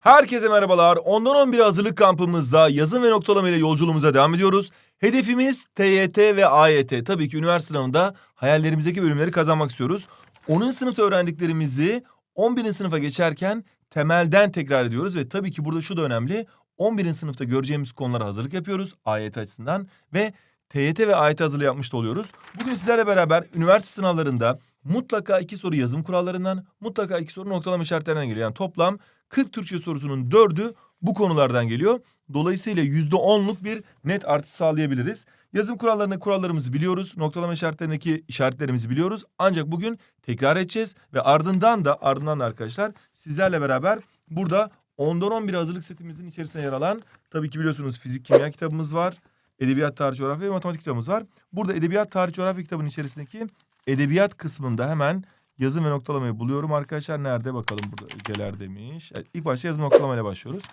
Herkese merhabalar. Ondan 11 hazırlık kampımızda yazın ve noktalama ile yolculuğumuza devam ediyoruz. Hedefimiz TYT ve AYT. Tabii ki üniversite sınavında hayallerimizdeki bölümleri kazanmak istiyoruz. 10. sınıfta öğrendiklerimizi 11. sınıfa geçerken temelden tekrar ediyoruz. Ve tabii ki burada şu da önemli. 11. sınıfta göreceğimiz konulara hazırlık yapıyoruz AYT açısından. Ve TYT ve AYT hazırlığı yapmış da oluyoruz. Bugün sizlerle beraber üniversite sınavlarında mutlaka iki soru yazım kurallarından, mutlaka iki soru noktalama işaretlerinden geliyor. Yani toplam 40 Türkçe sorusunun dördü bu konulardan geliyor. Dolayısıyla yüzde onluk bir net artış sağlayabiliriz. Yazım kurallarında kurallarımızı biliyoruz. Noktalama işaretlerindeki işaretlerimizi biliyoruz. Ancak bugün tekrar edeceğiz ve ardından da ardından da arkadaşlar sizlerle beraber burada 10'dan 11 hazırlık setimizin içerisine yer alan tabii ki biliyorsunuz fizik kimya kitabımız var. Edebiyat, tarih, coğrafya ve matematik kitabımız var. Burada edebiyat, tarih, coğrafya kitabının içerisindeki edebiyat kısmında hemen yazım ve noktalamayı buluyorum arkadaşlar. Nerede bakalım burada ögeler demiş. Evet, ilk başta yazım noktalamayla başlıyoruz.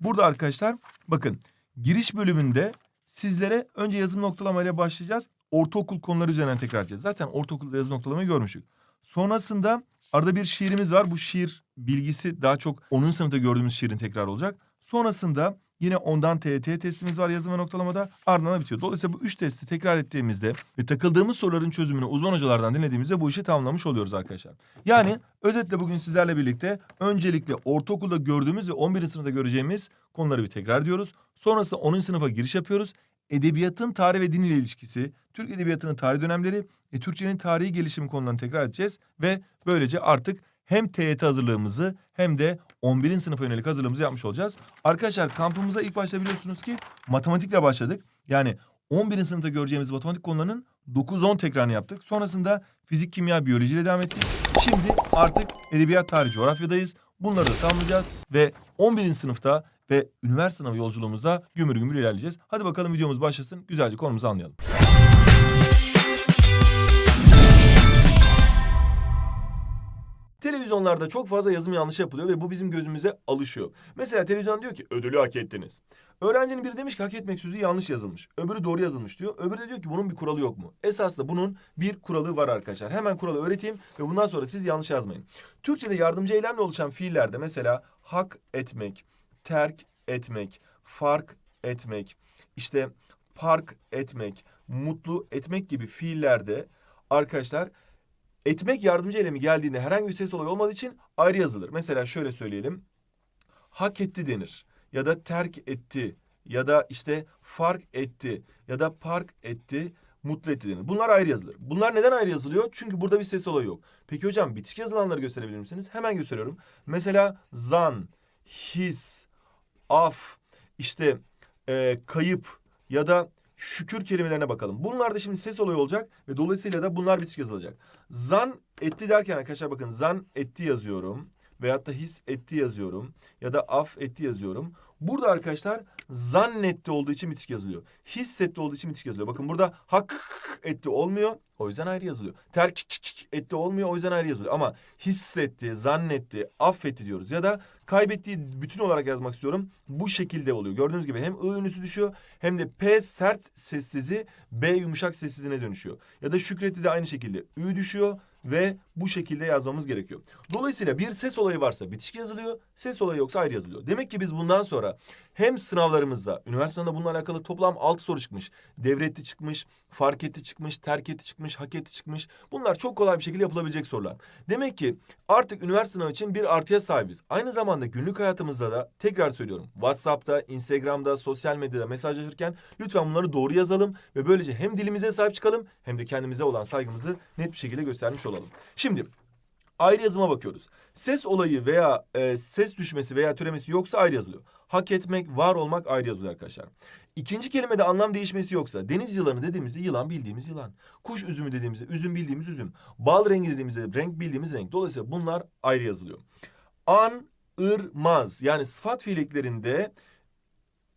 Burada arkadaşlar bakın giriş bölümünde sizlere önce yazım noktalamayla başlayacağız. Ortaokul konuları üzerinden tekrar edeceğiz. Zaten ortaokulda yazım noktalamayı görmüştük. Sonrasında arada bir şiirimiz var. Bu şiir bilgisi daha çok 10. sınıfta gördüğümüz şiirin tekrar olacak. Sonrasında yine ondan TYT testimiz var yazım ve noktalamada ardından da bitiyor. Dolayısıyla bu üç testi tekrar ettiğimizde ve takıldığımız soruların çözümünü uzman hocalardan dinlediğimizde bu işi tamamlamış oluyoruz arkadaşlar. Yani özetle bugün sizlerle birlikte öncelikle ortaokulda gördüğümüz ve 11. sınıfta göreceğimiz konuları bir tekrar ediyoruz. Sonrasında 10. sınıfa giriş yapıyoruz. Edebiyatın tarih ve din ile ilişkisi, Türk edebiyatının tarih dönemleri ve Türkçenin tarihi gelişimi konularını tekrar edeceğiz. Ve böylece artık hem TYT hazırlığımızı hem de 11. sınıfa yönelik hazırlığımızı yapmış olacağız. Arkadaşlar kampımıza ilk başta biliyorsunuz ki matematikle başladık. Yani 11. sınıfta göreceğimiz matematik konularının 9-10 tekrarını yaptık. Sonrasında fizik, kimya, biyoloji ile devam ettik. Şimdi artık edebiyat, tarih, coğrafyadayız. Bunları da tamamlayacağız ve 11. sınıfta ve üniversite sınavı yolculuğumuzda gümür gümür ilerleyeceğiz. Hadi bakalım videomuz başlasın. Güzelce konumuzu anlayalım. Televizyonlarda çok fazla yazım yanlışı yapılıyor ve bu bizim gözümüze alışıyor. Mesela televizyon diyor ki ödülü hak ettiniz. Öğrencinin biri demiş ki hak etmek sözü yanlış yazılmış. Öbürü doğru yazılmış diyor. Öbürü de diyor ki bunun bir kuralı yok mu? Esasında bunun bir kuralı var arkadaşlar. Hemen kuralı öğreteyim ve bundan sonra siz yanlış yazmayın. Türkçe'de yardımcı eylemle oluşan fiillerde mesela hak etmek, terk etmek, fark etmek, işte park etmek, mutlu etmek gibi fiillerde arkadaşlar etmek yardımcı eylemi geldiğinde herhangi bir ses olayı olmadığı için ayrı yazılır. Mesela şöyle söyleyelim. Hak etti denir ya da terk etti ya da işte fark etti ya da park etti mutlu etti denir. Bunlar ayrı yazılır. Bunlar neden ayrı yazılıyor? Çünkü burada bir ses olayı yok. Peki hocam bitişik yazılanları gösterebilir misiniz? Hemen gösteriyorum. Mesela zan, his, af, işte e, kayıp ya da şükür kelimelerine bakalım. Bunlarda şimdi ses olayı olacak ve dolayısıyla da bunlar bitişik yazılacak. Zan etti derken arkadaşlar bakın zan etti yazıyorum veyahut da his etti yazıyorum ya da af etti yazıyorum. Burada arkadaşlar zannetti olduğu için bitişik yazılıyor. Hissetti olduğu için bitişik yazılıyor. Bakın burada hak etti olmuyor. O yüzden ayrı yazılıyor. Terk etti olmuyor. O yüzden ayrı yazılıyor. Ama hissetti, zannetti, affetti diyoruz. Ya da kaybettiği bütün olarak yazmak istiyorum. Bu şekilde oluyor. Gördüğünüz gibi hem ı ünlüsü düşüyor hem de p sert sessizi b yumuşak sessizine dönüşüyor. Ya da şükretti de aynı şekilde ü düşüyor ve bu şekilde yazmamız gerekiyor. Dolayısıyla bir ses olayı varsa bitişik yazılıyor, ses olayı yoksa ayrı yazılıyor. Demek ki biz bundan sonra hem sınavlarımızda, üniversitede bununla alakalı toplam 6 soru çıkmış. Devretti çıkmış, fark etti çıkmış, terk etti çıkmış, hak etti çıkmış. Bunlar çok kolay bir şekilde yapılabilecek sorular. Demek ki artık üniversite sınavı için bir artıya sahibiz. Aynı zamanda günlük hayatımızda da tekrar söylüyorum. WhatsApp'ta, Instagram'da, sosyal medyada mesajlaşırken lütfen bunları doğru yazalım ve böylece hem dilimize sahip çıkalım hem de kendimize olan saygımızı net bir şekilde göstermiş olalım. Şimdi ayrı yazıma bakıyoruz. Ses olayı veya e, ses düşmesi veya türemesi yoksa ayrı yazılıyor. Hak etmek, var olmak ayrı yazılıyor arkadaşlar. İkinci kelimede anlam değişmesi yoksa deniz yılanı dediğimizde yılan bildiğimiz yılan. Kuş üzümü dediğimizde üzüm bildiğimiz üzüm. Bal rengi dediğimizde renk bildiğimiz renk. Dolayısıyla bunlar ayrı yazılıyor. An, ırmaz yani sıfat fiilliklerinde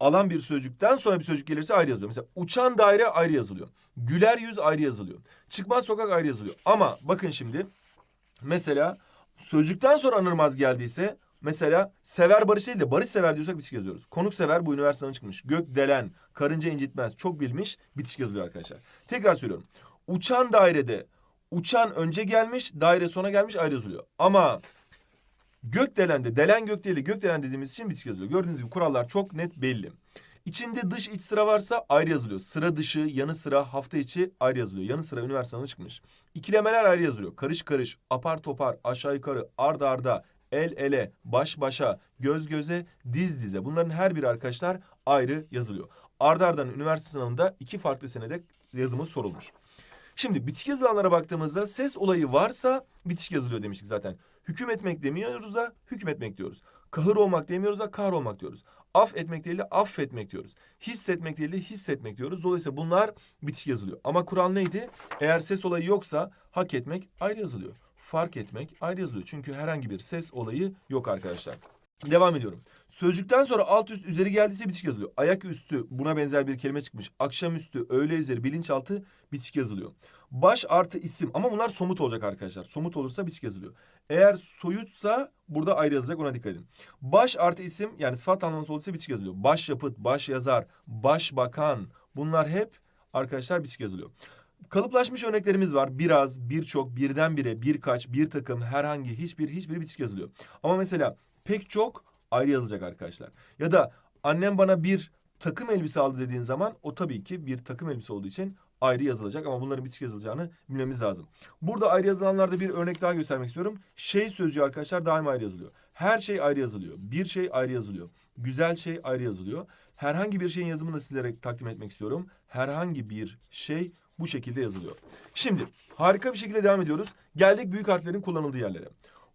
alan bir sözcükten sonra bir sözcük gelirse ayrı yazılıyor. Mesela uçan daire ayrı yazılıyor. Güler yüz ayrı yazılıyor. Çıkmaz sokak ayrı yazılıyor. Ama bakın şimdi mesela sözcükten sonra anırmaz geldiyse mesela sever barış değil de barış sever diyorsak bitişik yazıyoruz. Konuk sever bu üniversiteden çıkmış. Gök delen, karınca incitmez çok bilmiş bitişik yazılıyor arkadaşlar. Tekrar söylüyorum. Uçan dairede uçan önce gelmiş, daire sona gelmiş ayrı yazılıyor. Ama Gökdelen'de delen gökdeli gökdelen dediğimiz için bitişik yazılıyor. Gördüğünüz gibi kurallar çok net belli. İçinde dış iç sıra varsa ayrı yazılıyor. Sıra dışı, yanı sıra, hafta içi ayrı yazılıyor. Yanı sıra üniversiteden çıkmış. İkilemeler ayrı yazılıyor. Karış karış, apar topar, aşağı yukarı, arda arda, el ele, baş başa, göz göze, diz dize. Bunların her biri arkadaşlar ayrı yazılıyor. Arda arda'nın üniversite sınavında iki farklı senede yazımı sorulmuş. Şimdi bitişik yazılanlara baktığımızda ses olayı varsa bitişik yazılıyor demiştik zaten. Hüküm etmek demiyoruz da hüküm etmek diyoruz. Kahır olmak demiyoruz da kahır olmak diyoruz. Af etmek değil de affetmek diyoruz. Hissetmek değil de hissetmek diyoruz. Dolayısıyla bunlar bitişik yazılıyor. Ama kural neydi? Eğer ses olayı yoksa hak etmek ayrı yazılıyor. Fark etmek ayrı yazılıyor. Çünkü herhangi bir ses olayı yok arkadaşlar. Devam ediyorum. Sözcükten sonra alt üst üzeri geldiyse bitişik yazılıyor. Ayak üstü buna benzer bir kelime çıkmış. Akşamüstü, öğle üzeri, bilinçaltı bitişik yazılıyor. Baş artı isim ama bunlar somut olacak arkadaşlar. Somut olursa bitişik yazılıyor. Eğer soyutsa burada ayrı yazacak ona dikkat edin. Baş artı isim yani sıfat anlamlısı olursa bitişik yazılıyor. Baş yapıt, baş yazar, başbakan bunlar hep arkadaşlar bitişik yazılıyor. Kalıplaşmış örneklerimiz var. Biraz, birçok, birdenbire, birkaç, bir takım, herhangi, hiçbir, hiçbiri bitişik yazılıyor. Ama mesela pek çok ayrı yazılacak arkadaşlar. Ya da annem bana bir takım elbise aldı dediğin zaman o tabii ki bir takım elbise olduğu için ayrı yazılacak ama bunların bitişik yazılacağını bilmemiz lazım. Burada ayrı yazılanlarda bir örnek daha göstermek istiyorum. Şey sözcüğü arkadaşlar daima ayrı yazılıyor. Her şey ayrı yazılıyor. Bir şey ayrı yazılıyor. Güzel şey ayrı yazılıyor. Herhangi bir şeyin yazımını sizlere takdim etmek istiyorum. Herhangi bir şey bu şekilde yazılıyor. Şimdi harika bir şekilde devam ediyoruz. Geldik büyük harflerin kullanıldığı yerlere.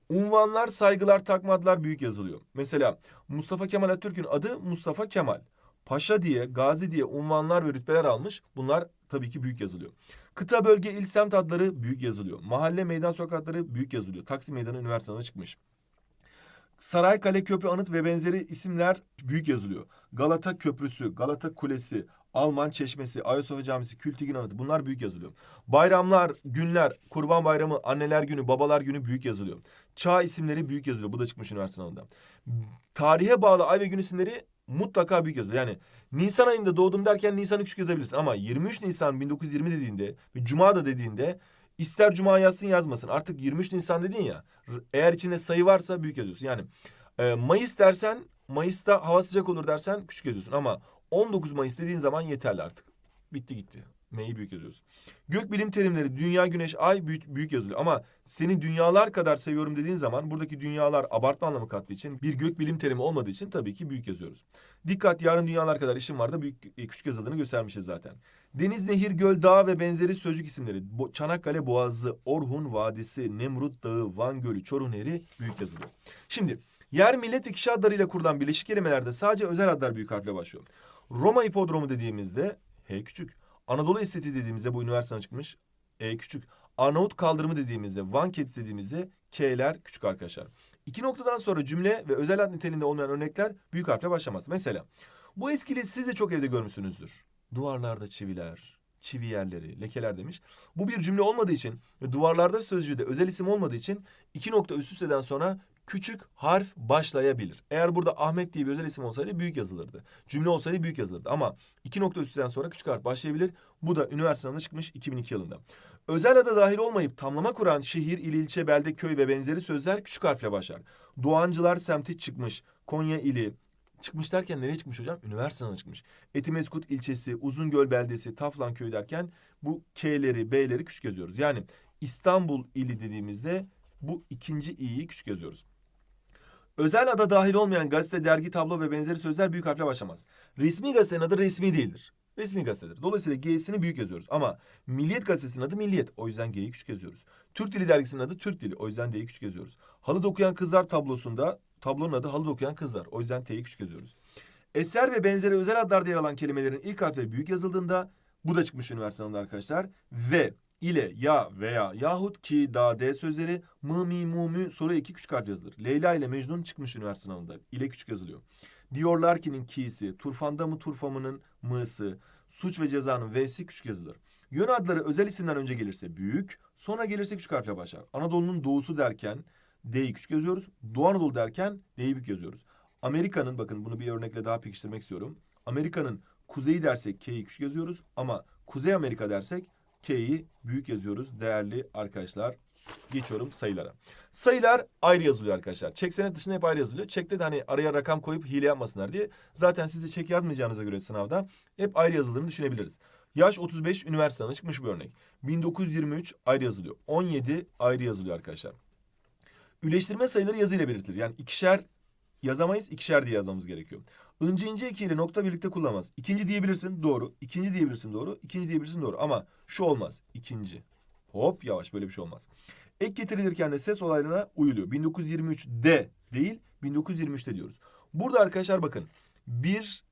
Unvanlar, saygılar, takma adlar büyük yazılıyor. Mesela Mustafa Kemal Atatürk'ün adı Mustafa Kemal. Paşa diye, gazi diye unvanlar ve rütbeler almış. Bunlar tabii ki büyük yazılıyor. Kıta, bölge, il, semt adları büyük yazılıyor. Mahalle, meydan, sokak adları büyük yazılıyor. Taksim Meydanı üniversiteden çıkmış. Saray, Kale, Köprü, Anıt ve benzeri isimler büyük yazılıyor. Galata Köprüsü, Galata Kulesi, Alman Çeşmesi, Ayasofya Camisi, Kültigin Anıtı bunlar büyük yazılıyor. Bayramlar, günler, Kurban Bayramı, Anneler Günü, Babalar Günü büyük yazılıyor. Çağ isimleri büyük yazılıyor. Bu da çıkmış üniversite sınavında. Tarihe bağlı ay ve gün isimleri mutlaka büyük yazılıyor. Yani Nisan ayında doğdum derken Nisan'ı küçük yazabilirsin. Ama 23 Nisan 1920 dediğinde ve Cuma da dediğinde ister Cuma yazsın yazmasın. Artık 23 Nisan dedin ya. Eğer içinde sayı varsa büyük yazıyorsun. Yani e, Mayıs dersen Mayıs'ta hava sıcak olur dersen küçük yazıyorsun. Ama 19 Mayıs dediğin zaman yeterli artık. Bitti gitti. M'yi büyük yazıyorsun. Gökbilim terimleri dünya, güneş, ay büyük, büyük yazılıyor. Ama seni dünyalar kadar seviyorum dediğin zaman buradaki dünyalar abartma anlamı kattığı için bir gökbilim terimi olmadığı için tabii ki büyük yazıyoruz. Dikkat yarın dünyalar kadar işim var da büyük e, küçük yazıldığını göstermişiz zaten. Deniz, nehir, göl, dağ ve benzeri sözcük isimleri. Bo- Çanakkale Boğazı, Orhun Vadisi, Nemrut Dağı, Van Gölü, Çoruh Nehri büyük yazılıyor. Şimdi yer millet ve kişi adlarıyla kurulan birleşik kelimelerde sadece özel adlar büyük harfle başlıyor. Roma hipodromu dediğimizde H küçük. Anadolu Estetiği dediğimizde bu üniversiteden çıkmış E küçük. Arnavut kaldırımı dediğimizde, Van kedisi dediğimizde K'ler küçük arkadaşlar. İki noktadan sonra cümle ve özel ad niteliğinde olmayan örnekler büyük harfle başlamaz. Mesela bu eskili siz de çok evde görmüşsünüzdür. Duvarlarda çiviler, çivi yerleri, lekeler demiş. Bu bir cümle olmadığı için ve duvarlarda sözcüğü de özel isim olmadığı için iki nokta üst üsteden sonra küçük harf başlayabilir. Eğer burada Ahmet diye bir özel isim olsaydı büyük yazılırdı. Cümle olsaydı büyük yazılırdı. Ama iki nokta üstten sonra küçük harf başlayabilir. Bu da üniversiteden çıkmış 2002 yılında. Özel ada dahil olmayıp tamlama kuran şehir, il, ilçe, belde, köy ve benzeri sözler küçük harfle başlar. Doğancılar semti çıkmış. Konya ili, Çıkmış derken nereye çıkmış hocam? Üniversiteden çıkmış. Etimeskut ilçesi, Uzungöl beldesi, Taflan köyü derken bu K'leri, B'leri küçük yazıyoruz. Yani İstanbul ili dediğimizde bu ikinci i'yi küçük yazıyoruz. Özel ada dahil olmayan gazete, dergi, tablo ve benzeri sözler büyük harfle başlamaz. Resmi gazetenin adı resmi değildir. Resmi gazetedir. Dolayısıyla G'sini büyük yazıyoruz. Ama Milliyet gazetesinin adı Milliyet. O yüzden G'yi küçük yazıyoruz. Türk Dili dergisinin adı Türk Dili. O yüzden D'yi küçük yazıyoruz. Halı dokuyan kızlar tablosunda tablonun adı halı dokuyan kızlar. O yüzden T'yi küçük yazıyoruz. Eser ve benzeri özel adlarda yer alan kelimelerin ilk harfleri büyük yazıldığında bu da çıkmış üniversite sınavında arkadaşlar. Ve ile ya veya yahut ki da de sözleri mı mi mu mü soru iki küçük harf yazılır. Leyla ile Mecnun çıkmış üniversite sınavında. İle küçük yazılıyor. Diyorlar ki'nin ki'si, turfanda mı turfamının mı'sı, suç ve cezanın v'si küçük yazılır. Yön adları özel isimden önce gelirse büyük, sonra gelirse küçük harfle başlar. Anadolu'nun doğusu derken D'yi küçük yazıyoruz. Doğu Anadolu derken D'yi büyük yazıyoruz. Amerika'nın bakın bunu bir örnekle daha pekiştirmek istiyorum. Amerika'nın kuzeyi dersek K'yi küçük yazıyoruz ama Kuzey Amerika dersek K'yi büyük yazıyoruz değerli arkadaşlar. Geçiyorum sayılara. Sayılar ayrı yazılıyor arkadaşlar. Çek senet dışında hep ayrı yazılıyor. Çekte de hani araya rakam koyup hile yapmasınlar diye. Zaten siz de çek yazmayacağınıza göre sınavda hep ayrı yazıldığını düşünebiliriz. Yaş 35 üniversiteden çıkmış bir örnek. 1923 ayrı yazılıyor. 17 ayrı yazılıyor arkadaşlar. Üleştirme sayıları yazıyla belirtilir. Yani ikişer yazamayız, ikişer diye yazmamız gerekiyor. İnce ince iki ile nokta birlikte kullanmaz. İkinci diyebilirsin doğru. İkinci diyebilirsin doğru. İkinci diyebilirsin doğru. Ama şu olmaz. İkinci. Hop yavaş böyle bir şey olmaz. Ek getirilirken de ses olaylarına uyuluyor. 1923'de değil 1923'te diyoruz. Burada arkadaşlar bakın. Bir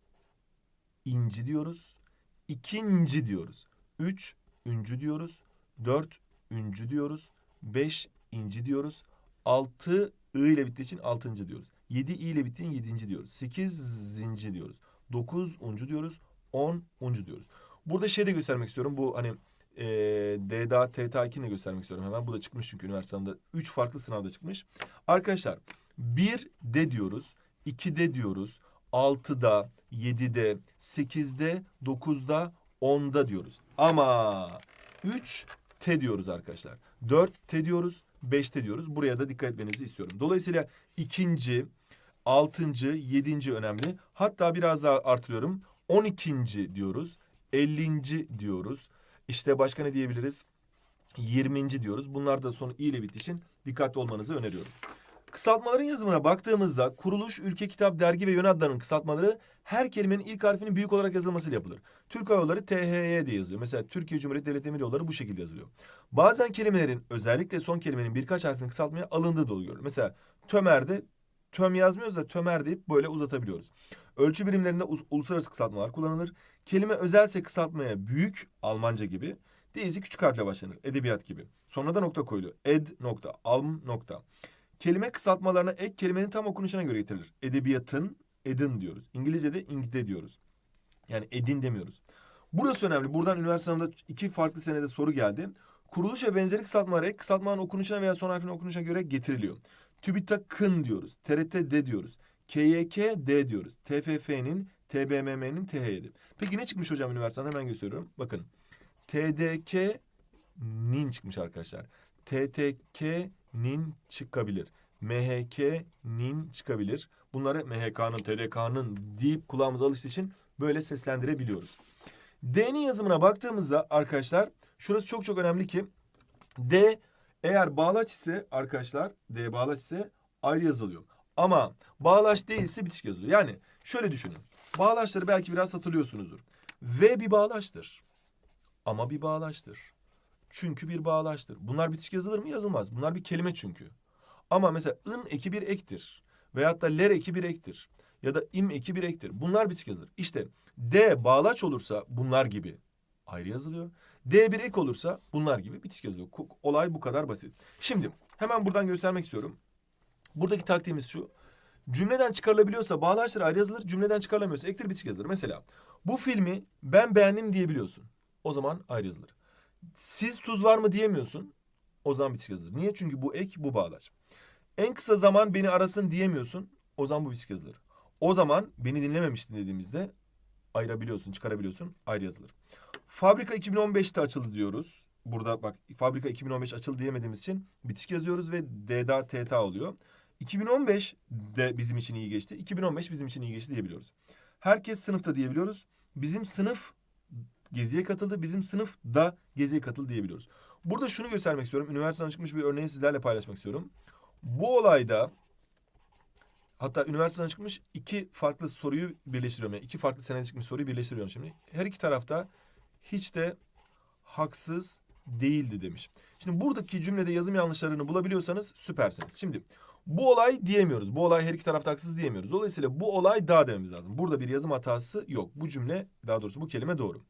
inci diyoruz. ikinci diyoruz. Üç üncü diyoruz. Dört üncü diyoruz. Beş inci diyoruz. Altı ı ile bittiği için altıncı diyoruz. Yedi i ile bittiğin yedinci diyoruz. Sekiz zinci diyoruz. Dokuz uncu diyoruz. On uncu diyoruz. Burada şey de göstermek istiyorum. Bu hani e, DDA, TTA2'ni de göstermek istiyorum hemen. Bu da çıkmış çünkü üniversitemde. Üç farklı sınavda çıkmış. Arkadaşlar bir de diyoruz. iki de diyoruz. Altıda, yedide, sekizde, dokuzda, onda diyoruz. Ama üç T diyoruz arkadaşlar. Dört T diyoruz. Beşte diyoruz. Buraya da dikkat etmenizi istiyorum. Dolayısıyla ikinci, altıncı, yedinci önemli. Hatta biraz daha artırıyorum. On ikinci diyoruz. Ellinci diyoruz. İşte başka ne diyebiliriz? Yirminci diyoruz. Bunlar da sonu i ile bittiği için dikkatli olmanızı öneriyorum. Kısaltmaların yazımına baktığımızda kuruluş, ülke, kitap, dergi ve yön adlarının kısaltmaları her kelimenin ilk harfinin büyük olarak yazılmasıyla yapılır. Türk Hava Yolları THY diye yazılıyor. Mesela Türkiye Cumhuriyeti Devlet Demir Yolları bu şekilde yazılıyor. Bazen kelimelerin özellikle son kelimenin birkaç harfini kısaltmaya alındığı da oluyor. Mesela Tömer'de töm yazmıyoruz da tömer deyip böyle uzatabiliyoruz. Ölçü birimlerinde us- uluslararası kısaltmalar kullanılır. Kelime özelse kısaltmaya büyük Almanca gibi. Değilse küçük harfle başlanır. Edebiyat gibi. Sonra da nokta koyuluyor. Ed nokta, alm nokta. Kelime kısaltmalarına ek kelimenin tam okunuşuna göre getirilir. Edebiyatın edin diyoruz. İngilizce'de ingde diyoruz. Yani edin demiyoruz. Burası önemli. Buradan üniversite sınavında iki farklı senede soru geldi. Kuruluş ve benzeri kısaltmalar ek kısaltmanın okunuşuna veya son harfin okunuşuna göre getiriliyor. TÜBİTAK'ın diyoruz. TRT-D diyoruz. KYK-D diyoruz. TFF'nin, TBMM'nin TH'ydi. Peki ne çıkmış hocam üniversiteden hemen gösteriyorum. Bakın. TDK-nin çıkmış arkadaşlar. TTK-nin çıkabilir. MHK-nin çıkabilir. Bunları MHK'nın, TDK'nın deyip kulağımıza alıştığı için böyle seslendirebiliyoruz. D'nin yazımına baktığımızda arkadaşlar şurası çok çok önemli ki D eğer bağlaç ise arkadaşlar D bağlaç ise ayrı yazılıyor. Ama bağlaç değilse bitişik yazılıyor. Yani şöyle düşünün. Bağlaçları belki biraz hatırlıyorsunuzdur. V bir bağlaçtır. Ama bir bağlaçtır. Çünkü bir bağlaçtır. Bunlar bitişik yazılır mı? Yazılmaz. Bunlar bir kelime çünkü. Ama mesela ın eki bir ektir. Veyahut da ler eki bir ektir. Ya da im eki bir ektir. Bunlar bitişik yazılır. İşte D bağlaç olursa bunlar gibi ayrı yazılıyor. D bir ek olursa bunlar gibi bitişik yazılıyor. Ku- Olay bu kadar basit. Şimdi hemen buradan göstermek istiyorum. Buradaki taktiğimiz şu. Cümleden çıkarılabiliyorsa bağlaçlar ayrı yazılır. Cümleden çıkarılamıyorsa ektir bitişik yazılır. Mesela bu filmi ben beğendim diyebiliyorsun. O zaman ayrı yazılır. Siz tuz var mı diyemiyorsun. O zaman bitişik yazılır. Niye? Çünkü bu ek bu bağlaç. En kısa zaman beni arasın diyemiyorsun. O zaman bu bitişik yazılır. O zaman beni dinlememiştin dediğimizde ayırabiliyorsun, çıkarabiliyorsun, ayrı yazılır. Fabrika 2015'te açıldı diyoruz. Burada bak fabrika 2015 açıldı diyemediğimiz için bitişik yazıyoruz ve DDA TTA oluyor. 2015 de bizim için iyi geçti. 2015 bizim için iyi geçti diyebiliyoruz. Herkes sınıfta diyebiliyoruz. Bizim sınıf geziye katıldı. Bizim sınıf da geziye katıldı diyebiliyoruz. Burada şunu göstermek istiyorum. Üniversiteden çıkmış bir örneği sizlerle paylaşmak istiyorum. Bu olayda hatta üniversiteden çıkmış iki farklı soruyu birleştiriyorum. Yani iki farklı senede çıkmış soruyu birleştiriyorum şimdi. Her iki tarafta hiç de haksız değildi demiş. Şimdi buradaki cümlede yazım yanlışlarını bulabiliyorsanız süpersiniz. Şimdi bu olay diyemiyoruz. Bu olay her iki tarafta haksız diyemiyoruz. Dolayısıyla bu olay da dememiz lazım. Burada bir yazım hatası yok. Bu cümle daha doğrusu bu kelime doğru.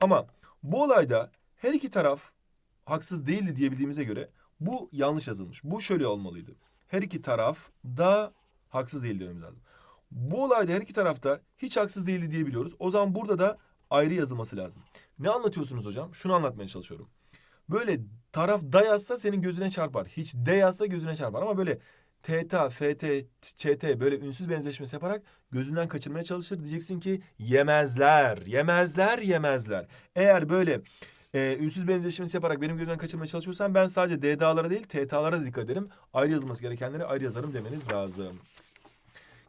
Ama bu olayda her iki taraf haksız değildi diyebildiğimize göre bu yanlış yazılmış. Bu şöyle olmalıydı. Her iki taraf da haksız değil dememiz lazım. Bu olayda her iki tarafta hiç haksız değildi diyebiliyoruz. O zaman burada da ayrı yazılması lazım. Ne anlatıyorsunuz hocam? Şunu anlatmaya çalışıyorum. Böyle taraf da yazsa senin gözüne çarpar. Hiç de yazsa gözüne çarpar. Ama böyle TTA, FT, ÇT böyle ünsüz benzeşmesi yaparak gözünden kaçırmaya çalışır. Diyeceksin ki yemezler, yemezler, yemezler. Eğer böyle e, ünsüz benzeşmesi yaparak benim gözümden kaçırmaya çalışıyorsan ben sadece DDA'lara değil TTA'lara dikkat ederim. Ayrı yazılması gerekenleri ayrı yazarım demeniz lazım.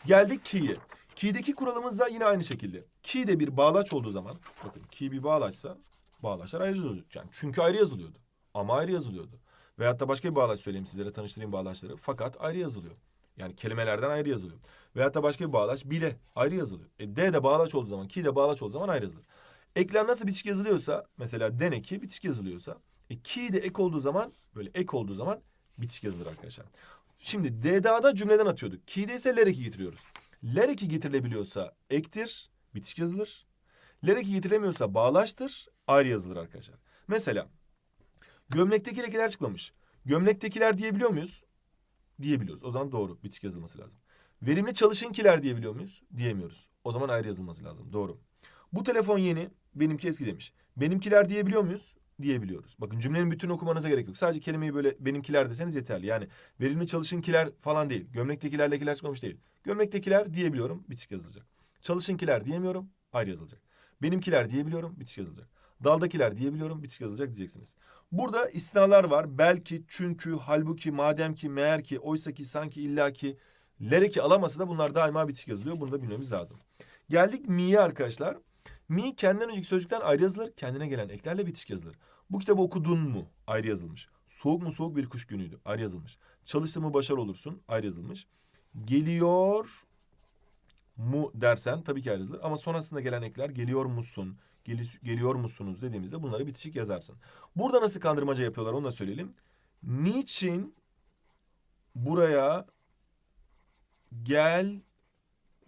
Geldik key'e. Key'deki kuralımız da yine aynı şekilde. Key de bir bağlaç olduğu zaman, bakın key bir bağlaçsa bağlaçlar ayrı yazılıyor. Yani çünkü ayrı yazılıyordu. Ama ayrı yazılıyordu. Veyahut da başka bir bağlaç söyleyeyim sizlere, tanıştırayım bağlaçları. Fakat ayrı yazılıyor. Yani kelimelerden ayrı yazılıyor. Veyahut da başka bir bağlaç bile ayrı yazılıyor. E, D de bağlaç olduğu zaman, key de bağlaç olduğu zaman ayrı yazılır. Ekler nasıl bitişik yazılıyorsa, mesela den eki bitişik yazılıyorsa, e, key de ek olduğu zaman, böyle ek olduğu zaman bitişik yazılır arkadaşlar. Şimdi DDA'da cümleden atıyorduk. Key'de ise ler getiriyoruz. Ler eki getirilebiliyorsa ektir, bitişik yazılır. Ler eki getirilemiyorsa bağlaçtır, ayrı yazılır arkadaşlar. Mesela gömlekteki lekeler çıkmamış. Gömlektekiler diyebiliyor muyuz? Diyebiliyoruz. O zaman doğru. Bitişik yazılması lazım. Verimli çalışınkiler diyebiliyor muyuz? Diyemiyoruz. O zaman ayrı yazılması lazım. Doğru. Bu telefon yeni, benimki eski demiş. Benimkiler diyebiliyor muyuz? Diyebiliyoruz. Bakın cümlenin bütününü okumanıza gerek yok. Sadece kelimeyi böyle benimkiler deseniz yeterli. Yani verimli çalışınkiler falan değil. Gömlektekiler lekeler çıkmamış değil. Gömlektekiler diyebiliyorum, bitişik yazılacak. Çalışınkiler diyemiyorum, ayrı yazılacak. Benimkiler diyebiliyorum, bitişik yazılacak. Daldakiler diyebiliyorum, bitişik yazılacak diyeceksiniz. Burada istisnalar var. Belki, çünkü, halbuki, madem ki, meğer ki, oysa ki, sanki, illaki, lereki alaması da bunlar daima bitişik yazılıyor. Bunu da bilmemiz lazım. Geldik mi'ye arkadaşlar. Mi kendinden önceki sözcükten ayrı yazılır. Kendine gelen eklerle bitişik yazılır. Bu kitabı okudun mu? Ayrı yazılmış. Soğuk mu soğuk bir kuş günüydü. Ayrı yazılmış. Çalıştın mı başarılı olursun. Ayrı yazılmış. Geliyor mu dersen tabii ki ayrı yazılır. Ama sonrasında gelen ekler geliyor musun? Geli- geliyor musunuz dediğimizde bunları bitişik yazarsın. Burada nasıl kandırmaca yapıyorlar onu da söyleyelim. Niçin buraya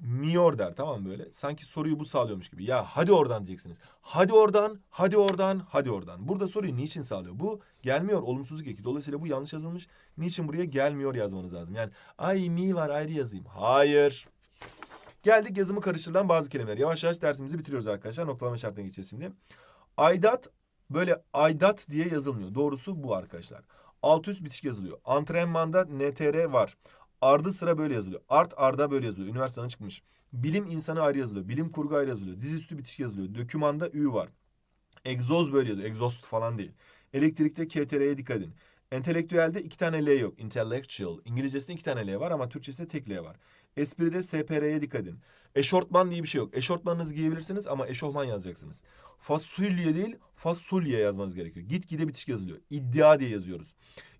gelmiyor der tamam böyle? Sanki soruyu bu sağlıyormuş gibi. Ya hadi oradan diyeceksiniz. Hadi oradan, hadi oradan, hadi oradan. Burada soruyu niçin sağlıyor? Bu gelmiyor olumsuzluk eki. Dolayısıyla bu yanlış yazılmış. Niçin buraya gelmiyor yazmanız lazım. Yani ay mi var ayrı yazayım. Hayır. Geldik yazımı karıştırılan bazı kelimeler. Yavaş yavaş dersimizi bitiriyoruz arkadaşlar. Noktalama işaretine geçeceğiz şimdi. Aydat böyle aydat diye yazılmıyor. Doğrusu bu arkadaşlar. Alt üst bitişik yazılıyor. Antrenmanda NTR var. Ardı sıra böyle yazılıyor. Art arda böyle yazılıyor. Üniversiteden çıkmış. Bilim insanı ayrı yazılıyor. Bilim kurgu ayrı yazılıyor. Dizüstü bitişik yazılıyor. Dökümanda ü var. Egzoz böyle yazıyor. Egzost falan değil. Elektrikte KTR'ye dikkat edin. Entelektüelde iki tane L yok. Intellectual. İngilizcesinde iki tane L var ama Türkçesinde tek L var. Espride SPR'ye dikkat edin. Eşortman diye bir şey yok. Eşortmanınızı giyebilirsiniz ama eşofman yazacaksınız. Fasulye değil, fasulye yazmanız gerekiyor. Gitgide bitişik yazılıyor. İddia diye yazıyoruz.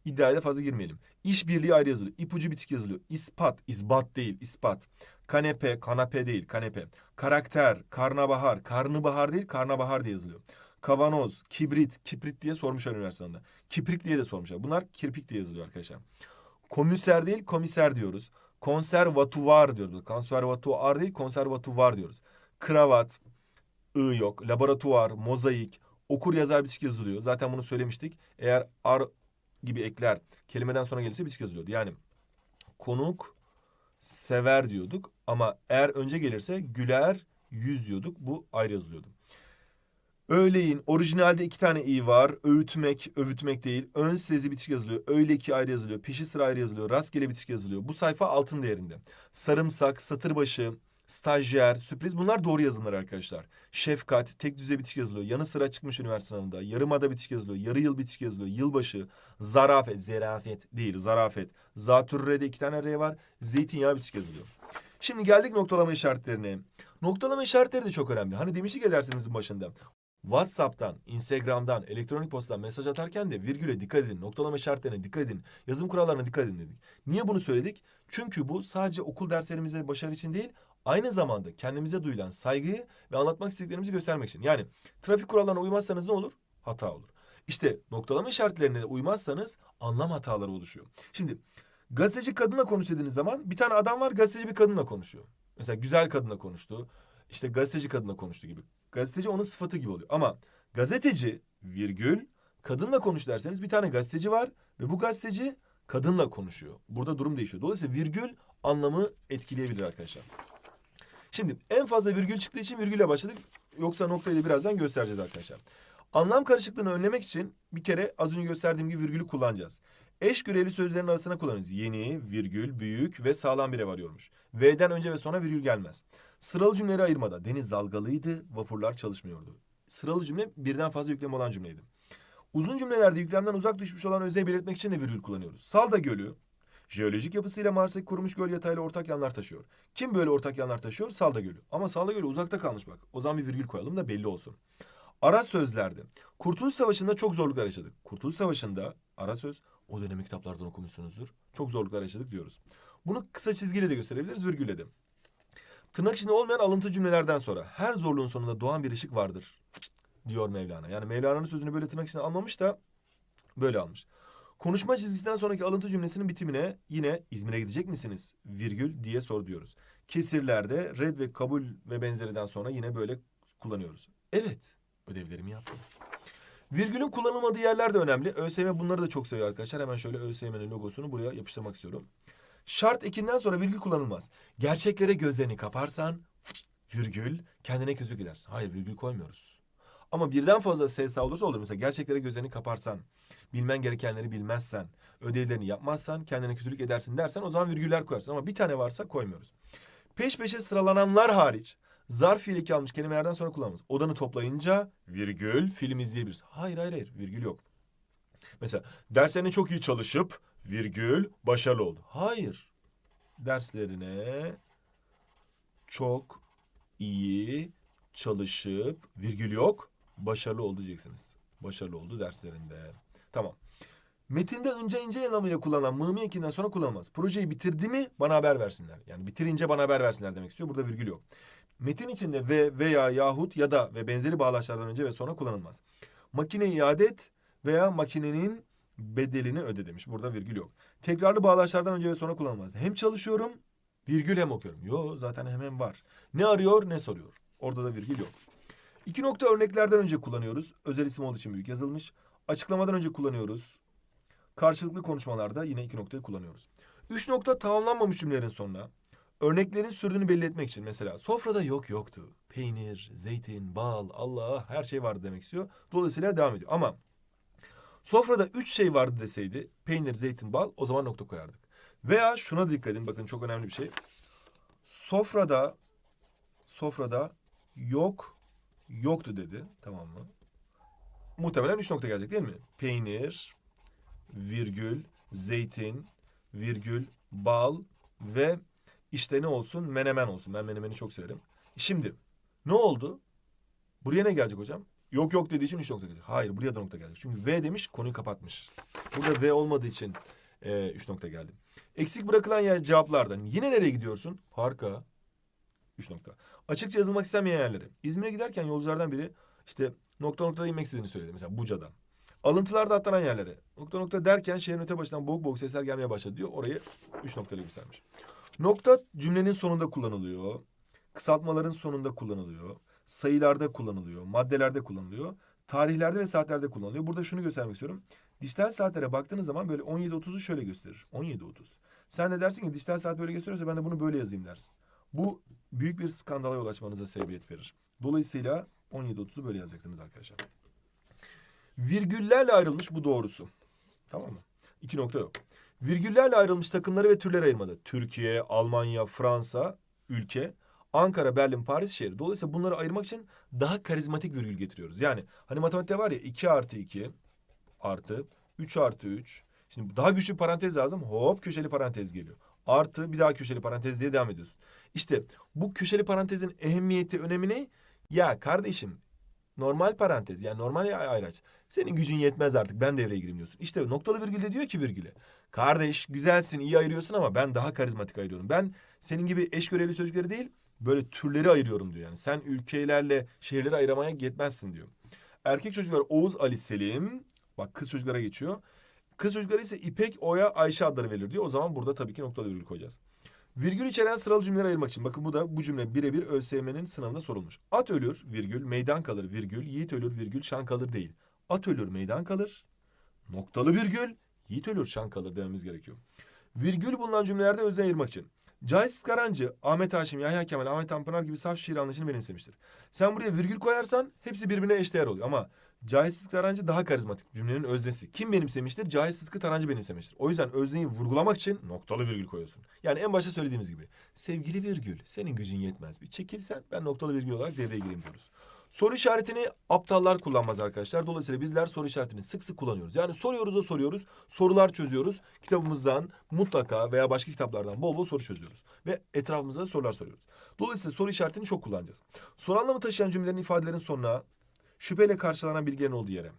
İddiaya da fazla girmeyelim. İşbirliği ayrı yazılıyor. İpucu bitişik yazılıyor. İspat, isbat değil, ispat. Kanepe, kanape değil, kanepe. Karakter, karnabahar, karnıbahar değil, karnabahar diye yazılıyor. Kavanoz, kibrit, kibrit diye sormuşlar üniversitede. Kiprik diye de sormuşlar. Bunlar kirpik diye yazılıyor arkadaşlar. Komiser değil, komiser diyoruz. Konservatuvar diyoruz. Konservatuvar değil, konservatuvar diyoruz. Kravat, ı yok. Laboratuvar, mozaik, okur yazar bitişik yazılıyor. Zaten bunu söylemiştik. Eğer ar gibi ekler kelimeden sonra gelirse bitişik yazılıyordu. Yani konuk sever diyorduk ama eğer önce gelirse güler yüz diyorduk. Bu ayrı yazılıyordu. Öğleyin orijinalde iki tane i var. Öğütmek, övütmek değil. Ön sezi bitişik yazılıyor. Öğle iki ayrı yazılıyor. Peşi sıra ayrı yazılıyor. Rastgele bitişik yazılıyor. Bu sayfa altın değerinde. Sarımsak, satır başı, stajyer, sürpriz bunlar doğru yazımlar arkadaşlar. Şefkat, tek düze bitişik yazılıyor. Yanı sıra çıkmış üniversite sınavında. Yarımada bitişik yazılıyor. Yarı yıl bitişik yazılıyor. Yılbaşı, zarafet, zerafet değil, zarafet. Zatürre'de iki tane R var. Zeytinyağı bitişik yazılıyor. Şimdi geldik noktalama işaretlerine. Noktalama işaretleri de çok önemli. Hani demiştik ya dersimizin başında. WhatsApp'tan, Instagram'dan, elektronik postadan mesaj atarken de virgüle dikkat edin, noktalama işaretlerine dikkat edin, yazım kurallarına dikkat edin dedik. Niye bunu söyledik? Çünkü bu sadece okul derslerimizde başarı için değil, aynı zamanda kendimize duyulan saygıyı ve anlatmak istediklerimizi göstermek için. Yani trafik kurallarına uymazsanız ne olur? Hata olur. İşte noktalama işaretlerine de uymazsanız anlam hataları oluşuyor. Şimdi gazeteci kadınla konuş dediğiniz zaman bir tane adam var gazeteci bir kadınla konuşuyor. Mesela güzel kadınla konuştu. İşte gazeteci kadınla konuştu gibi. Gazeteci onun sıfatı gibi oluyor. Ama gazeteci virgül kadınla konuş derseniz bir tane gazeteci var ve bu gazeteci kadınla konuşuyor. Burada durum değişiyor. Dolayısıyla virgül anlamı etkileyebilir arkadaşlar. Şimdi en fazla virgül çıktığı için virgülle başladık. Yoksa noktayı da birazdan göstereceğiz arkadaşlar. Anlam karışıklığını önlemek için bir kere az önce gösterdiğim gibi virgülü kullanacağız. Eş görevli sözlerin arasına kullanırız. Yeni, virgül, büyük ve sağlam bir ev arıyormuş. V'den önce ve sonra virgül gelmez. Sıralı cümleleri ayırmada. Deniz dalgalıydı, vapurlar çalışmıyordu. sıralı cümle birden fazla yüklem olan cümleydi. Uzun cümlelerde yüklemden uzak düşmüş olan özneyi belirtmek için de virgül kullanıyoruz. Salda Gölü, jeolojik yapısıyla Mars'taki kurumuş göl yatağıyla ortak yanlar taşıyor. Kim böyle ortak yanlar taşıyor? Salda Gölü. Ama Salda Gölü uzakta kalmış bak. O zaman bir virgül koyalım da belli olsun. Ara sözlerde. Kurtuluş Savaşı'nda çok zorluklar yaşadık. Kurtuluş Savaşı'nda ara söz o dönemi kitaplardan okumuşsunuzdur. Çok zorluklar yaşadık diyoruz. Bunu kısa çizgiyle de gösterebiliriz, virgülle de. Tırnak içinde olmayan alıntı cümlelerden sonra her zorluğun sonunda doğan bir ışık vardır diyor Mevlana. Yani Mevlana'nın sözünü böyle tırnak içinde almamış da böyle almış. Konuşma çizgisinden sonraki alıntı cümlesinin bitimine yine İzmir'e gidecek misiniz? Virgül diye sor diyoruz. Kesirlerde red ve kabul ve benzeriden sonra yine böyle kullanıyoruz. Evet, ödevlerimi yaptım. Virgülün kullanılmadığı yerler de önemli. ÖSYM bunları da çok seviyor arkadaşlar. Hemen şöyle ÖSYM'nin logosunu buraya yapıştırmak istiyorum. Şart ekinden sonra virgül kullanılmaz. Gerçeklere gözlerini kaparsan virgül kendine kötülük edersin. Hayır virgül koymuyoruz. Ama birden fazla sesli olursa olur. Mesela gerçeklere gözlerini kaparsan, bilmen gerekenleri bilmezsen, ödevlerini yapmazsan, kendine kötülük edersin dersen o zaman virgüller koyarsın. Ama bir tane varsa koymuyoruz. Peş peşe sıralananlar hariç zarf fiili almış kelimelerden sonra kullanılmaz. Odanı toplayınca virgül film izleyebiliriz. Hayır hayır hayır virgül yok. Mesela derslerine çok iyi çalışıp virgül başarılı oldu. Hayır. Derslerine çok iyi çalışıp virgül yok başarılı oldu diyeceksiniz. Başarılı oldu derslerinde. Tamam. Metinde ince ince anlamıyla kullanılan mımi ekinden sonra kullanılmaz. Projeyi bitirdi mi bana haber versinler. Yani bitirince bana haber versinler demek istiyor. Burada virgül yok. Metin içinde ve veya yahut ya da ve benzeri bağlaçlardan önce ve sonra kullanılmaz. Makine iade et veya makinenin bedelini öde demiş. Burada virgül yok. Tekrarlı bağlaçlardan önce ve sonra kullanılmaz. Hem çalışıyorum virgül hem okuyorum. Yo zaten hemen var. Ne arıyor ne soruyor. Orada da virgül yok. İki nokta örneklerden önce kullanıyoruz. Özel isim olduğu için büyük yazılmış. Açıklamadan önce kullanıyoruz. Karşılıklı konuşmalarda yine iki noktayı kullanıyoruz. Üç nokta tamamlanmamış cümlelerin sonuna. Örneklerin sürdüğünü belli etmek için mesela sofrada yok yoktu. Peynir, zeytin, bal, Allah her şey vardı demek istiyor. Dolayısıyla devam ediyor. Ama sofrada üç şey vardı deseydi peynir, zeytin, bal o zaman nokta koyardık. Veya şuna dikkat edin bakın çok önemli bir şey. Sofrada sofrada yok yoktu dedi tamam mı? Muhtemelen üç nokta gelecek değil mi? Peynir, virgül, zeytin, virgül, bal ve işte ne olsun? Menemen olsun. Ben menemeni çok severim. Şimdi ne oldu? Buraya ne gelecek hocam? Yok yok dediği için üç nokta gelecek. Hayır buraya da nokta gelecek. Çünkü V demiş konuyu kapatmış. Burada V olmadığı için e, üç nokta geldi. Eksik bırakılan yer cevaplardan. Yine nereye gidiyorsun? Parka. Üç nokta. Açıkça yazılmak istemeyen yerlere. İzmir'e giderken yolculardan biri işte nokta noktada inmek istediğini söyledi. Mesela Buca'dan. Alıntılarda atlanan yerlere. Nokta nokta derken şehrin öte başından boğuk boğuk sesler gelmeye başladı diyor. Orayı üç noktayla göstermiş. Nokta cümlenin sonunda kullanılıyor. Kısaltmaların sonunda kullanılıyor. Sayılarda kullanılıyor. Maddelerde kullanılıyor. Tarihlerde ve saatlerde kullanılıyor. Burada şunu göstermek istiyorum. Dijital saatlere baktığınız zaman böyle 17.30'u şöyle gösterir. 17.30. Sen de dersin ki dijital saat böyle gösteriyorsa ben de bunu böyle yazayım dersin. Bu büyük bir skandala yol açmanıza sebebiyet verir. Dolayısıyla 17.30'u böyle yazacaksınız arkadaşlar. Virgüllerle ayrılmış bu doğrusu. Tamam mı? İki nokta yok. Virgüllerle ayrılmış takımları ve türleri ayırmadı. Türkiye, Almanya, Fransa, ülke, Ankara, Berlin, Paris şehri. Dolayısıyla bunları ayırmak için daha karizmatik virgül getiriyoruz. Yani hani matematikte var ya 2 artı 2 artı 3 artı 3. Şimdi daha güçlü bir parantez lazım. Hop köşeli parantez geliyor. Artı bir daha köşeli parantez diye devam ediyorsun. İşte bu köşeli parantezin ehemmiyeti, önemi ne? Ya kardeşim normal parantez yani normal ayraç. Senin gücün yetmez artık ben devreye gireyim diyorsun. İşte noktalı virgülde diyor ki virgüle. Kardeş güzelsin iyi ayırıyorsun ama ben daha karizmatik ayırıyorum. Ben senin gibi eş görevli sözcükleri değil böyle türleri ayırıyorum diyor. Yani sen ülkelerle şehirleri ayıramaya yetmezsin diyor. Erkek çocuklar Oğuz, Ali, Selim. Bak kız çocuklara geçiyor. Kız çocuklara ise İpek, Oya, Ayşe adları verilir diyor. O zaman burada tabii ki noktalı virgül koyacağız. Virgül içeren sıralı cümleleri ayırmak için. Bakın bu da bu cümle birebir ÖSYM'nin sınavında sorulmuş. At ölür, virgül, meydan kalır, virgül, yiğit ölür, virgül, şan kalır değil. At ölür, meydan kalır, noktalı virgül, yiğit ölür, şan kalır dememiz gerekiyor. Virgül bulunan cümlelerde özden ayırmak için. Cahit Karancı, Ahmet Haşim, Yahya Kemal, Ahmet Tanpınar gibi saf şiir anlayışını benimsemiştir. Sen buraya virgül koyarsan hepsi birbirine eşdeğer oluyor. Ama Cahit Sıtkı Tarancı daha karizmatik. Cümlenin öznesi. Kim benimsemiştir? Cahit Sıtkı Tarancı benimsemiştir. O yüzden özneyi vurgulamak için noktalı virgül koyuyorsun. Yani en başta söylediğimiz gibi. Sevgili virgül, senin gücün yetmez. Bir çekilsen ben noktalı virgül olarak devreye gireyim diyoruz. Soru işaretini aptallar kullanmaz arkadaşlar. Dolayısıyla bizler soru işaretini sık sık kullanıyoruz. Yani soruyoruz da soruyoruz, sorular çözüyoruz. Kitabımızdan mutlaka veya başka kitaplardan bol bol soru çözüyoruz. Ve etrafımıza sorular soruyoruz. Dolayısıyla soru işaretini çok kullanacağız. Soru anlamı taşıyan cümlelerin ifadelerin sonuna şüpheyle karşılanan bilgilerin olduğu yere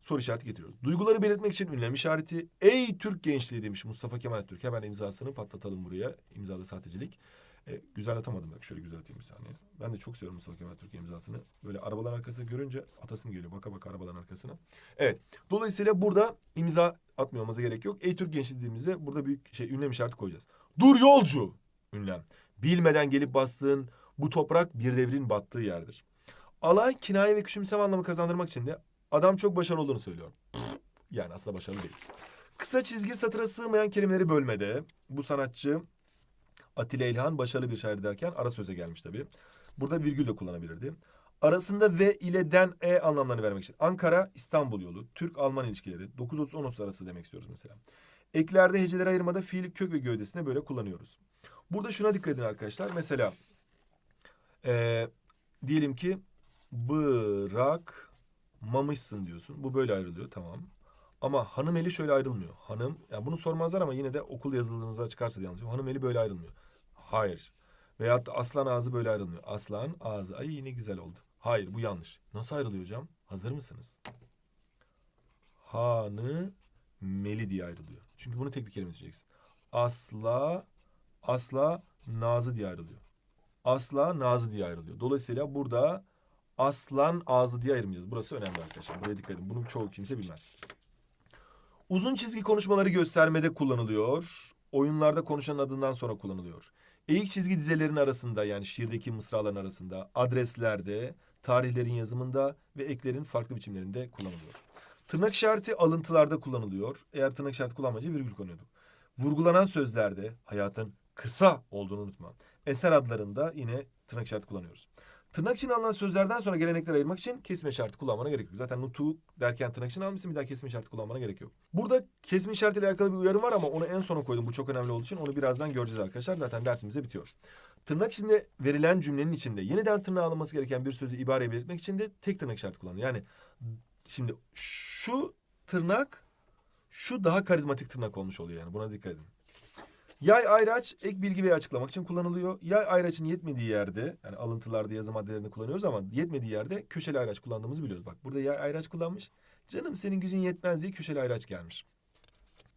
soru işareti getiriyoruz. Duyguları belirtmek için ünlem işareti. Ey Türk gençliği demiş Mustafa Kemal Atatürk. Hemen imzasını patlatalım buraya. İmzada sahtecilik. E, güzel atamadım bak. Şöyle güzel atayım bir saniye. Ben de çok seviyorum Mustafa Kemal Atatürk imzasını. Böyle arabaların arkasını görünce atasım geliyor. Baka baka arabaların arkasına. Evet. Dolayısıyla burada imza atmıyor olmamıza gerek yok. Ey Türk gençliği dediğimizde burada büyük şey ünlem işareti koyacağız. Dur yolcu. Ünlem. Bilmeden gelip bastığın bu toprak bir devrin battığı yerdir. Alay, kinaye ve küçümseme anlamı kazandırmak için de adam çok başarılı olduğunu söylüyor. Yani aslında başarılı değil. Kısa çizgi satıra sığmayan kelimeleri bölmede bu sanatçı Atilla İlhan başarılı bir şair derken ara söze gelmiş tabii. Burada virgül de kullanabilirdi. Arasında ve ile den e anlamlarını vermek için. Ankara İstanbul yolu, Türk-Alman ilişkileri 9.30-10.30 arası demek istiyoruz mesela. Eklerde heceleri ayırmada fiil kök ve gövdesine böyle kullanıyoruz. Burada şuna dikkat edin arkadaşlar. Mesela eee, diyelim ki bırakmamışsın diyorsun. Bu böyle ayrılıyor tamam. Ama hanım eli şöyle ayrılmıyor. Hanım, yani bunu sormazlar ama yine de okul yazılınıza çıkarsa diye anlatıyorum. Hanım eli böyle ayrılmıyor. Hayır. Veyahut da aslan ağzı böyle ayrılmıyor. Aslan ağzı. Ay yine güzel oldu. Hayır bu yanlış. Nasıl ayrılıyor hocam? Hazır mısınız? Hanı meli diye ayrılıyor. Çünkü bunu tek bir kelime seçeceksin. Asla asla nazı diye ayrılıyor. Asla nazı diye ayrılıyor. Dolayısıyla burada aslan ağzı diye ayırmayacağız. Burası önemli arkadaşlar. Buraya dikkat edin. Bunu çoğu kimse bilmez. Uzun çizgi konuşmaları göstermede kullanılıyor. Oyunlarda konuşanın adından sonra kullanılıyor. Eğik çizgi dizelerin arasında yani şiirdeki mısraların arasında, adreslerde, tarihlerin yazımında ve eklerin farklı biçimlerinde kullanılıyor. Tırnak işareti alıntılarda kullanılıyor. Eğer tırnak işareti kullanmayınca virgül konuyorduk. Vurgulanan sözlerde hayatın kısa olduğunu unutma. Eser adlarında yine tırnak işareti kullanıyoruz. Tırnak için alınan sözlerden sonra gelenekleri ayırmak için kesme işareti kullanmana gerek yok. Zaten nutu derken tırnak için almışsın bir daha kesme işareti kullanmana gerek yok. Burada kesme işaretiyle alakalı bir uyarım var ama onu en sona koydum. Bu çok önemli olduğu için onu birazdan göreceğiz arkadaşlar. Zaten dersimize bitiyor. Tırnak içinde verilen cümlenin içinde yeniden tırnağa alınması gereken bir sözü ibareye belirtmek için de tek tırnak işareti kullanılıyor. Yani şimdi şu tırnak şu daha karizmatik tırnak olmuş oluyor yani. Buna dikkat edin. Yay ayraç ek bilgi veya açıklamak için kullanılıyor. Yay ayraçın yetmediği yerde yani alıntılarda yazım maddelerini kullanıyoruz ama yetmediği yerde köşeli ayraç kullandığımızı biliyoruz. Bak burada yay ayraç kullanmış. Canım senin gücün yetmez diye köşeli ayraç gelmiş.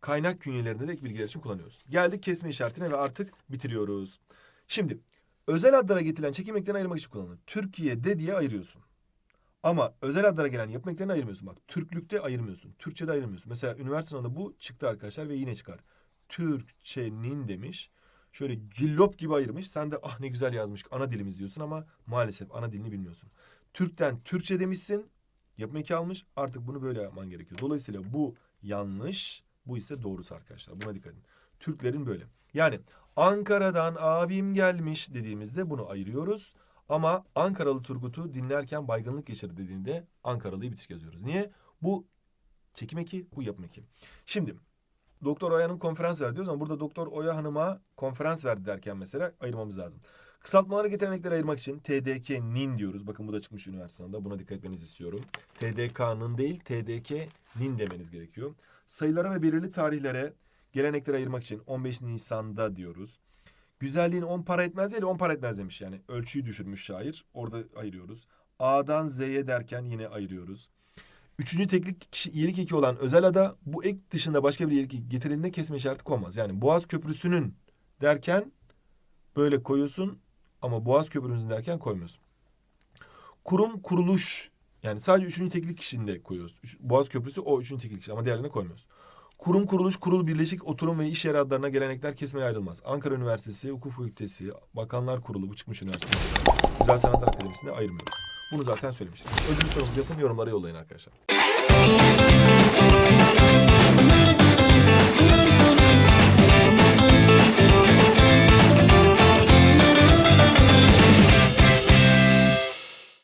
Kaynak künyelerinde de ek bilgiler için kullanıyoruz. Geldik kesme işaretine ve artık bitiriyoruz. Şimdi özel adlara getirilen çekim eklerini ayırmak için kullanılır. Türkiye'de diye ayırıyorsun. Ama özel adlara gelen yapım eklerini ayırmıyorsun. Bak Türklükte ayırmıyorsun. Türkçe'de ayırmıyorsun. Mesela üniversite sınavında bu çıktı arkadaşlar ve yine çıkar. Türkçenin demiş. Şöyle cillop gibi ayırmış. Sen de ah ne güzel yazmış ana dilimiz diyorsun ama maalesef ana dilini bilmiyorsun. Türk'ten Türkçe demişsin. Yapım eki almış. Artık bunu böyle yapman gerekiyor. Dolayısıyla bu yanlış. Bu ise doğrusu arkadaşlar. Buna dikkat edin. Türklerin böyle. Yani Ankara'dan abim gelmiş dediğimizde bunu ayırıyoruz. Ama Ankaralı Turgut'u dinlerken baygınlık geçirdi dediğinde Ankaralı'yı bitiş yazıyoruz. Niye? Bu çekim eki, bu yapım eki. Şimdi Doktor Oya'nın konferans verdi diyoruz ama burada Doktor Oya Hanım'a konferans verdi derken mesela ayırmamız lazım. Kısaltmaları getirenekleri ayırmak için TDK'nin diyoruz. Bakın bu da çıkmış üniversitede. Buna dikkat etmenizi istiyorum. TDK'nın değil TDK'nin demeniz gerekiyor. Sayılara ve belirli tarihlere gelenekleri ayırmak için 15 Nisan'da diyoruz. Güzelliğin 10 para etmez değil 10 para etmez demiş yani. Ölçüyü düşürmüş şair. Orada ayırıyoruz. A'dan Z'ye derken yine ayırıyoruz. Üçüncü teklik iyilik eki olan özel ada bu ek dışında başka bir iyilik eki getirildiğinde kesme işareti konmaz. Yani Boğaz Köprüsü'nün derken böyle koyuyorsun ama Boğaz Köprüsü'nün derken koymuyorsun. Kurum kuruluş yani sadece üçüncü teklik kişinde koyuyoruz. Üç- Boğaz Köprüsü o üçüncü teklik kişi ama diğerlerine koymuyoruz. Kurum kuruluş kurul birleşik oturum ve iş yeri adlarına gelenekler kesmeli ayrılmaz. Ankara Üniversitesi, Hukuk Fakültesi, Bakanlar Kurulu bu çıkmış üniversite. Güzel Sanatlar Akademisi'nde ayırmıyoruz. Bunu zaten söylemiştim. Ödül sorumuzu yapın yorumlara yollayın arkadaşlar.